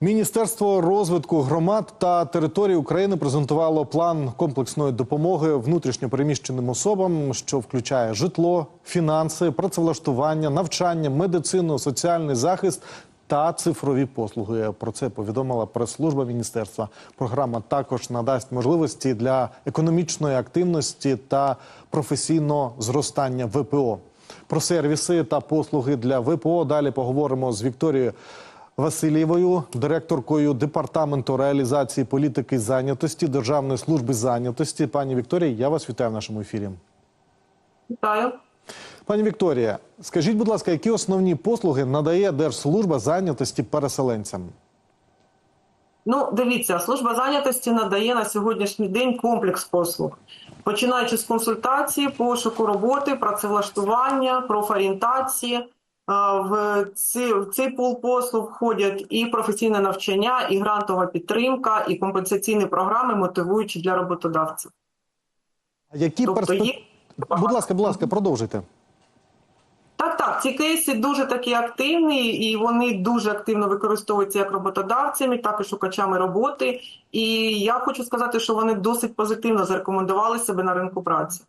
Міністерство розвитку громад та територій України презентувало план комплексної допомоги внутрішньопереміщеним особам, що включає житло, фінанси, працевлаштування, навчання, медицину, соціальний захист та цифрові послуги. Про це повідомила прес-служба міністерства. Програма також надасть можливості для економічної активності та професійного зростання ВПО. Про сервіси та послуги для ВПО далі поговоримо з Вікторією. Васильєвою, директоркою департаменту реалізації політики зайнятості Державної служби зайнятості. Пані Вікторія, я вас вітаю в нашому ефірі. Вітаю. Пані Вікторія, скажіть, будь ласка, які основні послуги надає Держслужба зайнятості переселенцям? Ну, дивіться, служба зайнятості надає на сьогоднішній день комплекс послуг, починаючи з консультації, пошуку роботи, працевлаштування, профорієнтації. А, В ці- в цей пул послуг входять і професійне навчання, і грантова підтримка, і компенсаційні програми, мотивуючі для роботодавців. А Які Тобто перспек- є Будь ласка, будь ласка, продовжуйте. Так, так, ці кейси дуже такі активні, і вони дуже активно використовуються як роботодавцями, так і шукачами роботи. І я хочу сказати, що вони досить позитивно зарекомендували себе на ринку праці.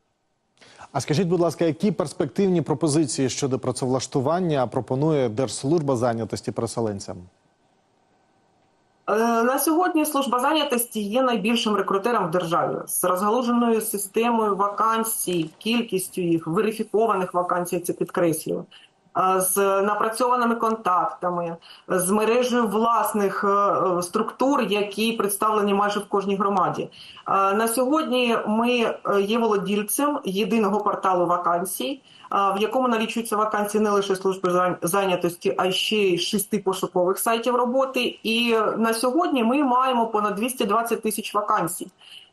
А скажіть, будь ласка, які перспективні пропозиції щодо працевлаштування пропонує Держслужба зайнятості переселенцям? Е, На сьогодні служба зайнятості є найбільшим рекрутером в державі з розгалуженою системою вакансій, кількістю їх верифікованих вакансій. Це підкреслюю. Е, З напрацьованими контактами, з мережею власних е, структур, які представлені майже в кожній громаді. Е, На сьогодні ми є володільцем єдиного порталу вакансій, в якому налічуються вакансії не лише служби зайнятості, а й ще й шести пошукових сайтів роботи. І на сьогодні ми маємо понад 220 тисяч вакансій.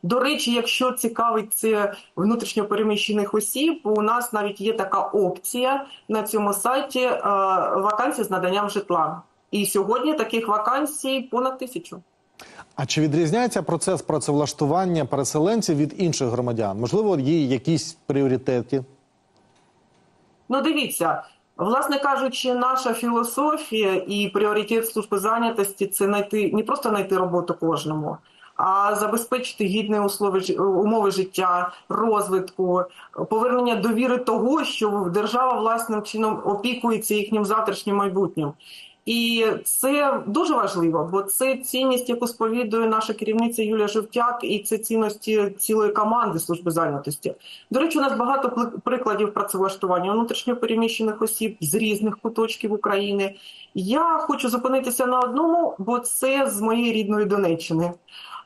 До речі, якщо цікавить це внутрішньопереміщених осіб, у нас навіть є така опція на цьому сайті е, вакансії з наданням житла. І сьогодні таких вакансій понад тисячу. А чи відрізняється процес працевлаштування переселенців від інших громадян? Можливо, є якісь пріоритети? Ну, дивіться, власне кажучи, наша філософія і пріоритет служби зайнятості це знайти не просто знайти роботу кожному, забезпечити гідні умови життя, розвитку, повернення довіри того, що держава власним чином опікується їхнім завтрашнім майбутнім. І це дуже важливо, бо це цінність, яку сповідує наша керівниця Юлія Жовтяк, і це цінності цілої команди служби зайнятості. До речі, у нас багато прикладів працевлаштування внутрішньопереміщених осіб з різних куточків України. Я хочу зупинитися на одному, бо це з моєї рідної Донеччини.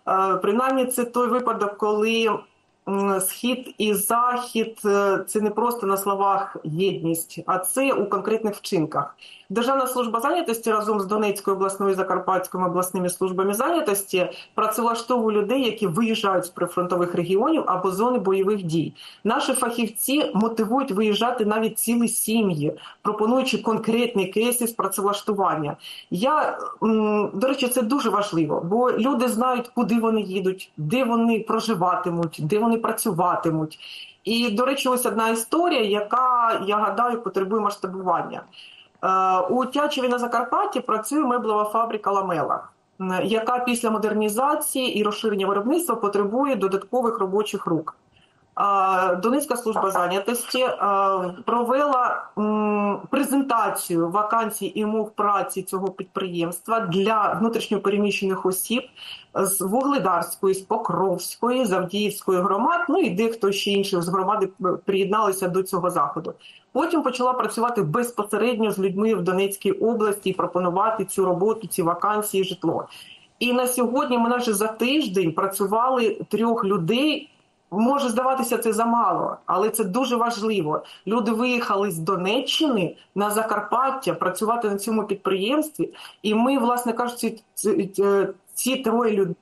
Е, Принаймні, це той випадок, коли схід і захід е, це не просто на словах єдність, а це у конкретних вчинках. Державна служба зайнятості разом з Донецькою обласною і Закарпатськими обласними службами зайнятості працевлаштовує людей, які виїжджають з прифронтових регіонів або зони бойових дій. Наші фахівці мотивують виїжджати навіть цілі сім'ї, пропонуючи конкретні кейси з працевлаштування. Я до речі, це дуже важливо, бо люди знають, куди вони їдуть, де вони проживатимуть, де вони працюватимуть. І, до речі, ось одна історія, яка я гадаю потребує масштабування. Е, У Тячеві на Закарпатті працює меблева фабрика Ламела, яка після модернізації і розширення виробництва потребує додаткових робочих рук. Донецька служба зайнятості провела презентацію вакансій і умов праці цього підприємства для внутрішньопереміщених осіб з Вугледарської, з Покровської, з Авдіївської громад. Ну і дехто ще інших з громади е, приєдналися до цього заходу. Потім почала працювати безпосередньо з людьми в Донецькій області і пропонувати цю роботу, ці вакансії, житло. І на сьогодні ми навіть за тиждень працювали трьох людей. Може здаватися це замало, але це дуже важливо. Люди виїхали з Донеччини на Закарпаття працювати на цьому підприємстві, і ми, власне кажучи, ці, ці, троє людей.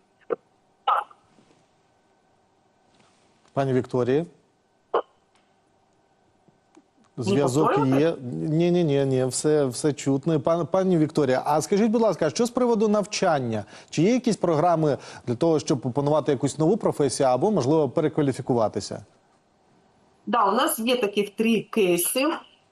Пані Вікторії? Зв'язок є. Ні, ні, ні, ні, все, все чутно. Пан, пані Вікторія, а скажіть, будь ласка, що з приводу навчання? Чи є якісь програми для того, щоб опанувати якусь нову професію або, можливо, перекваліфікуватися? Да, у нас є таких три кейси.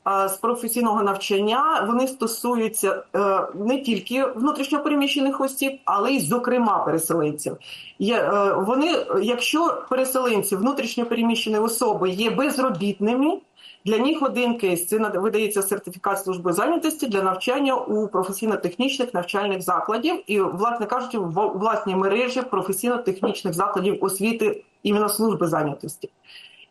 е, з професійного навчання вони стосуються е, не тільки внутрішньопереміщених осіб, але й зокрема переселенців. Є, е, Вони, якщо переселенці, внутрішньопереміщені особи є безробітними, для них один кейс це видається сертифікат служби зайнятості для навчання у професійно-технічних навчальних закладів і, власне кажучи, в власній мережі професійно-технічних закладів освіти іменно служби зайнятості.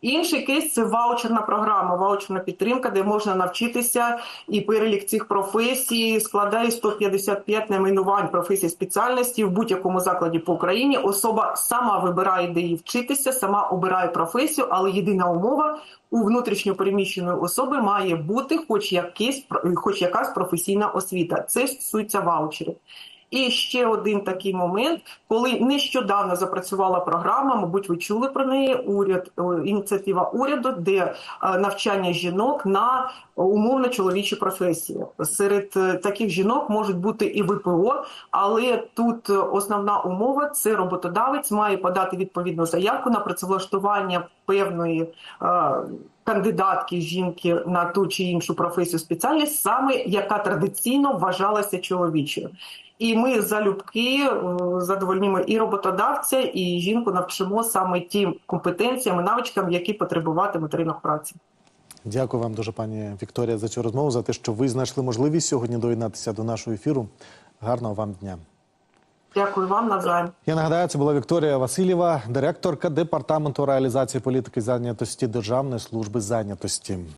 Інший кейс це ваучерна програма, ваучерна підтримка, де можна навчитися, і перелік цих професій складає 155 найменувань професій спеціальності в будь-якому закладі по Україні. Особа сама вибирає, де їй вчитися, сама обирає професію, але єдина умова у внутрішньопереміщеної особи має бути хоч якийсь хоч якась професійна освіта. Це стосується ваучерів. І ще один такий момент, коли нещодавно запрацювала програма, мабуть, ви чули про неї. Уряд ініціатива уряду, де е, навчання жінок на умовно чоловічі професії. Серед е, таких жінок можуть бути і ВПО, але тут е, основна умова це роботодавець має подати відповідну заявку на працевлаштування певної. е, Кандидатки жінки на ту чи іншу професію спеціальність, саме яка традиційно вважалася чоловічою. І ми залюбки е, задовольнімо і роботодавця, і жінку навчимо саме тим компетенціям і навичкам, які потребуватиме ринок праці. Дякую вам дуже, пані Вікторія, за цю розмову, за те, що ви знайшли можливість сьогодні доєднатися до нашого ефіру. Гарного вам дня. Дякую вам навзаєм. Я нагадаю, це була Вікторія Васильєва, директорка департаменту реалізації політики зайнятості Державної служби зайнятості.